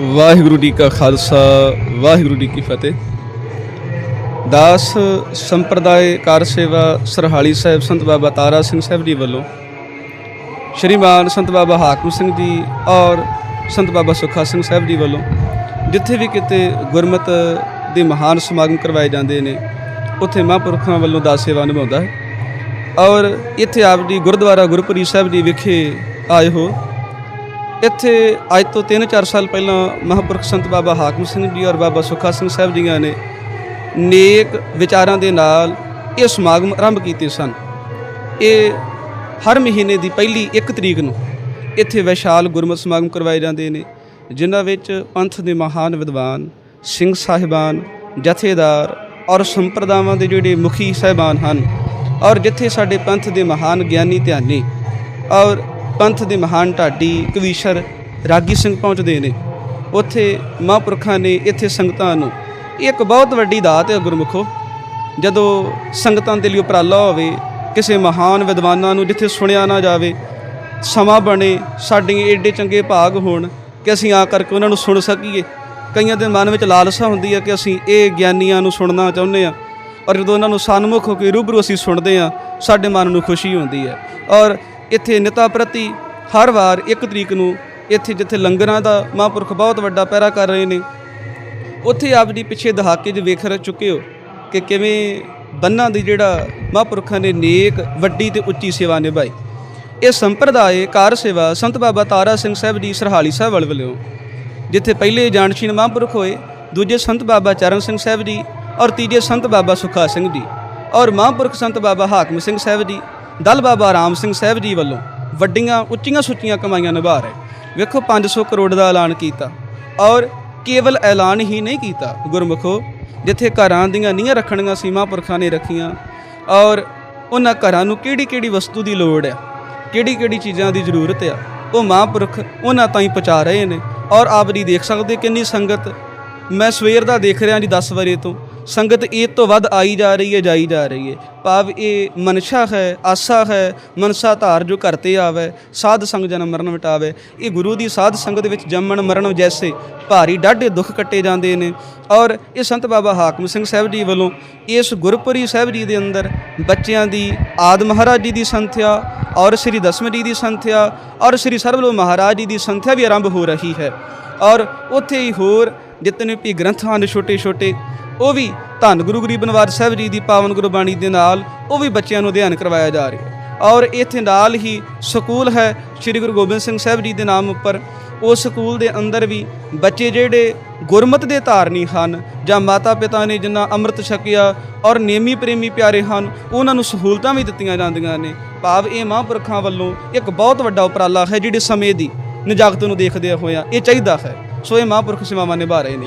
ਵਾਹਿਗੁਰੂ ਜੀ ਕਾ ਖਾਲਸਾ, ਵਾਹਿਗੁਰੂ ਜੀ ਕੀ ਫਤਿਹ। ਦਾਸ ਸੰਪਰਦਾਇ ਕਾਰ ਸੇਵਾ ਸਰਹਾਲੀ ਸਾਹਿਬ ਸੰਤ ਬਾਬਾ ਤਾਰਾ ਸਿੰਘ ਸਾਹਿਬ ਜੀ ਵੱਲੋਂ ਸ਼੍ਰੀਮਾਨ ਸੰਤ ਬਾਬਾ ਹਾਕਮ ਸਿੰਘ ਜੀ ਔਰ ਸੰਤ ਬਾਬਾ ਸੁਖਾ ਸਿੰਘ ਸਾਹਿਬ ਜੀ ਵੱਲੋਂ ਜਿੱਥੇ ਵੀ ਕਿਤੇ ਗੁਰਮਤ ਦੇ ਮਹਾਨ ਸਮਾਗਮ ਕਰਵਾਏ ਜਾਂਦੇ ਨੇ, ਉੱਥੇ ਮਹਾਂਪੁਰਖਾਂ ਵੱਲੋਂ ਦਾਸ ਸੇਵਾ ਨਿਭਾਉਂਦਾ ਹੈ। ਔਰ ਇੱਥੇ ਆਪ ਜੀ ਗੁਰਦੁਆਰਾ ਗੁਰਪੁਰੀ ਸਾਹਿਬ ਜੀ ਵਿਖੇ ਆਏ ਹੋ। ਇੱਥੇ ਅੱਜ ਤੋਂ 3-4 ਸਾਲ ਪਹਿਲਾਂ ਮਹਾਂਪੁਰਖ ਸੰਤ ਬਾਬਾ ਹਾਕਮ ਸਿੰਘ ਜੀ ਔਰ ਬਾਬਾ ਸੁਖਾ ਸਿੰਘ ਸਾਹਿਬ ਜੀਆਂ ਨੇ ਨੇਕ ਵਿਚਾਰਾਂ ਦੇ ਨਾਲ ਇਹ ਸਮਾਗਮ ਆਰੰਭ ਕੀਤੇ ਸਨ। ਇਹ ਹਰ ਮਹੀਨੇ ਦੀ ਪਹਿਲੀ 1 ਤਰੀਕ ਨੂੰ ਇੱਥੇ ਵਿਸ਼ਾਲ ਗੁਰਮਤਿ ਸਮਾਗਮ ਕਰਵਾਏ ਜਾਂਦੇ ਨੇ, ਜਿਨ੍ਹਾਂ ਵਿੱਚ ਪੰਥ ਦੇ ਮਹਾਨ ਵਿਦਵਾਨ, ਸਿੰਘ ਸਾਹਿਬਾਨ, ਜਥੇਦਾਰ ਔਰ ਸੰਪਰਦਾਵਾਂ ਦੇ ਜਿਹੜੇ ਮੁਖੀ ਸਾਹਿਬਾਨ ਹਨ ਔਰ ਜਿੱਥੇ ਸਾਡੇ ਪੰਥ ਦੇ ਮਹਾਨ ਗਿਆਨੀ ਧਿਆਨੀ ਔਰ ਪੰਥ ਦੇ ਮਹਾਨ ਢਾਡੀ ਕਵੀਸ਼ਰ ਰਾਗੀ ਸਿੰਘ ਪਹੁੰਚਦੇ ਨੇ। ਉੱਥੇ ਮਹਾਂਪੁਰਖਾਂ ਨੇ ਇੱਥੇ ਸੰਗਤਾਂ ਨੂੰ, ਇਹ ਇੱਕ ਬਹੁਤ ਵੱਡੀ ਦਾਤ ਹੈ ਗੁਰਮੁਖੋ, ਜਦੋਂ ਸੰਗਤਾਂ ਦੇ ਲਈ ਉਪਰਾਲਾ ਹੋਵੇ, ਕਿਸੇ ਮਹਾਨ ਵਿਦਵਾਨਾਂ ਨੂੰ ਜਿੱਥੇ ਸੁਣਿਆ ਨਾ ਜਾਵੇ, ਸਮਾਂ ਬਣੇ, ਸਾਡੇ ਏਡੇ ਚੰਗੇ ਭਾਗ ਹੋਣ ਕਿ ਅਸੀਂ ਆ ਕਰਕੇ ਉਹਨਾਂ ਨੂੰ ਸੁਣ ਸਕੀਏ। ਕਈਆਂ ਦੇ ਮਨ ਵਿੱਚ ਲਾਲਸਾ ਹੁੰਦੀ ਹੈ ਕਿ ਅਸੀਂ ਇਹ ਗਿਆਨੀਆਂ ਨੂੰ ਸੁਣਨਾ ਚਾਹੁੰਦੇ ਆ ਔਰ ਜਦੋਂ ਉਹਨਾਂ ਨੂੰ ਸਨਮੁਖ ਹੋ ਕੇ ਰੂਬਰੂ ਅਸੀਂ ਸੁਣਦੇ ਆ ਸਾਡੇ ਮਨ ਨੂੰ ਖੁਸ਼ੀ ਹੁੰਦੀ ਹੈ। ਔਰ ਇੱਥੇ ਨਿਤਾ ਪ੍ਰਤੀ ਹਰ ਵਾਰ ਇੱਕ ਤਰੀਕ ਨੂੰ ਇੱਥੇ ਜਿੱਥੇ ਲੰਗਰਾਂ ਦਾ ਮਹਾਂਪੁਰਖ ਬਹੁਤ ਵੱਡਾ ਪੈਰਾ ਕਰ ਰਹੇ ਨੇ, ਉੱਥੇ ਆਪ ਜੀ ਪਿੱਛੇ ਦਹਾਕੇ 'ਚ ਵੇਖ ਰ ਚੁੱਕੇ ਹੋ ਕਿ ਕਿਵੇਂ ਬੰਨਾਂ ਦੀ ਜਿਹੜਾ ਮਹਾਂਪੁਰਖਾਂ ਨੇ ਨੇਕ, ਵੱਡੀ ਤੇ ਉੱਚੀ ਸੇਵਾ ਨਿਭਾਈ। ਇਹ ਸੰਪਰਦਾਇ ਕਾਰ ਸੇਵਾ ਸੰਤ ਬਾਬਾ ਤਾਰਾ ਸਿੰਘ ਸਾਹਿਬ ਜੀ ਸਰਹਾਲੀ ਸਾਹਿਬ ਵੱਲ ਵੱਲੋਂ, ਜਿੱਥੇ ਪਹਿਲੇ ਜਾਣਸ਼ੀਨ ਮਹਾਂਪੁਰਖ ਹੋਏ, ਦੂਜੇ ਸੰਤ ਬਾਬਾ ਚਰਨ ਸਿੰਘ ਸਾਹਿਬ ਜੀ ਔਰ ਤੀਜੇ ਸੰਤ ਬਾਬਾ ਸੁਖਾ ਸਿੰਘ ਜੀ ਔਰ ਮਹਾਂਪੁਰਖ ਸੰਤ ਬਾਬਾ ਹਾਕਮ ਸਿੰਘ ਸਾਹਿਬ ਜੀ ਦਲ ਬਾਬਾ ਰਾਮ ਸਿੰਘ ਸਾਹਿਬ ਜੀ ਵੱਲੋਂ ਵੱਡੀਆਂ, ਉੱਚੀਆਂ ਸੁੱਚੀਆਂ ਕਮਾਈਆਂ ਨਿਭਾ ਰਹੇ। ਵੇਖੋ 500 ਕਰੋੜ ਦਾ ਐਲਾਨ ਕੀਤਾ ਔਰ ਕੇਵਲ ਐਲਾਨ ਹੀ ਨਹੀਂ ਕੀਤਾ, ਗੁਰਮੁਖੋ, ਜਿੱਥੇ ਘਰਾਂ ਦੀਆਂ ਨੀਹਾਂ ਰੱਖਣੀਆਂ, ਸੀਮਾ ਪੁਰਖਾਂ ਨੇ ਰੱਖੀਆਂ ਔਰ ਉਹਨਾਂ ਘਰਾਂ ਨੂੰ ਕਿਹੜੀ ਕਿਹੜੀ ਵਸਤੂ ਦੀ ਲੋੜ ਹੈ ਕਿਹੜੀ ਕਿਹੜੀ ਚੀਜ਼ਾਂ ਦੀ ਜ਼ਰੂਰਤ ਆ, ਉਹ ਮਹਾਂਪੁਰਖ ਉਹਨਾਂ ਤਾਈਂ ਪਹੁੰਚਾ ਰਹੇ ਨੇ ਔਰ ਆਪ ਜੀ ਦੇਖ ਸਕਦੇ ਕਿੰਨੀ ਸੰਗਤ ਮੈਂ ਸਵੇਰ ਦਾ ਦੇਖ ਰਿਹਾ ਜੀ 10 ਵਜੇ ਤੋਂ। ਸੰਗਤ ਇਹ ਤੋਂ ਵੱਧ ਆਈ ਜਾ ਰਹੀ ਹੈ, ਜਾਈ ਜਾ ਰਹੀ ਹੈ। ਭਾਵ ਇਹ ਮਨਸ਼ਾ ਹੈ, ਆਸਾ ਹੈ, ਮਨਸਾ ਧਾਰ ਜੋ ਘਰ ਤੇ ਆਵੇ, ਸਾਧ ਸੰਗ ਜਨਮ ਮਰਨ ਮਿਟਾਵੇ। ਇਹ ਗੁਰੂ ਦੀ ਸਾਧ ਸੰਗਤ ਵਿੱਚ ਜੰਮਣ ਮਰਨ ਜੈਸੇ ਭਾਰੀ ਡਾਢੇ ਦੁੱਖ ਕੱਟੇ ਜਾਂਦੇ ਨੇ। ਔਰ ਇਹ ਸੰਤ ਬਾਬਾ ਹਾਕਮ ਸਿੰਘ ਸਾਹਿਬ ਜੀ ਵੱਲੋਂ ਇਸ ਗੁਰਪੁਰੀ ਸਾਹਿਬ ਜੀ ਦੇ ਅੰਦਰ ਬੱਚਿਆਂ ਦੀ ਆਦ ਮਹਾਰਾਜ ਜੀ ਦੀ ਸੰਥਿਆ ਔਰ ਸ੍ਰੀ ਦਸਵੇਂ ਜੀ ਦੀ ਸੰਥਿਆ ਔਰ ਸ੍ਰੀ ਸਰਬਲੋ ਮਹਾਰਾਜ ਜੀ ਦੀ ਸੰਥਿਆ ਵੀ ਆਰੰਭ ਹੋ ਰਹੀ ਹੈ। ਔਰ ਉੱਥੇ ਹੀ ਹੋਰ ਜਿਤਨੇ ਵੀ ਗ੍ਰੰਥ ਹਨ ਛੋਟੇ ਛੋਟੇ ਉਹ ਵੀ ਧੰਨ ਗੁਰੂ ਗਰੀਬ ਨਵਾਜ ਸਾਹਿਬ ਜੀ ਦੀ ਪਾਵਨ ਗੁਰਬਾਣੀ ਦੇ ਨਾਲ ਉਹ ਵੀ ਬੱਚਿਆਂ ਨੂੰ ਅਧਿਐਨ ਕਰਵਾਇਆ ਜਾ ਰਿਹਾ ਔਰ ਇੱਥੇ ਨਾਲ ਹੀ ਸਕੂਲ ਹੈ, ਸ੍ਰੀ ਗੁਰੂ ਗੋਬਿੰਦ ਸਿੰਘ ਸਾਹਿਬ ਜੀ ਦੇ ਨਾਮ ਉੱਪਰ। ਉਸ ਸਕੂਲ ਦੇ ਅੰਦਰ ਵੀ ਬੱਚੇ ਜਿਹੜੇ ਗੁਰਮਤ ਦੇ ਧਾਰਨੀ ਹਨ ਜਾਂ ਮਾਤਾ ਪਿਤਾ ਨੇ ਜਿੰਨਾ ਅੰਮ੍ਰਿਤ ਛਕਿਆ ਔਰ ਨੇਮੀ ਪ੍ਰੇਮੀ ਪਿਆਰੇ ਹਨ, ਉਹਨਾਂ ਨੂੰ ਸਹੂਲਤਾਂ ਵੀ ਦਿੱਤੀਆਂ ਜਾਂਦੀਆਂ ਨੇ। ਭਾਵ ਇਹ ਮਹਾਂਪੁਰਖਾਂ ਵੱਲੋਂ ਇੱਕ ਬਹੁਤ ਵੱਡਾ ਉਪਰਾਲਾ ਹੈ ਜਿਹੜੇ ਸਮੇਂ ਦੀ ਨਜਾਕਤ ਨੂੰ ਦੇਖਦੇ ਹੋਇਆ ਇਹ ਚਾਹੀਦਾ ਹੈ। ਸੋ ਇਹ ਮਹਾਂਪੁਰਖ ਸੇਵਾਵਾਂ ਨਿਭਾ ਰਹੇ ਨੇ।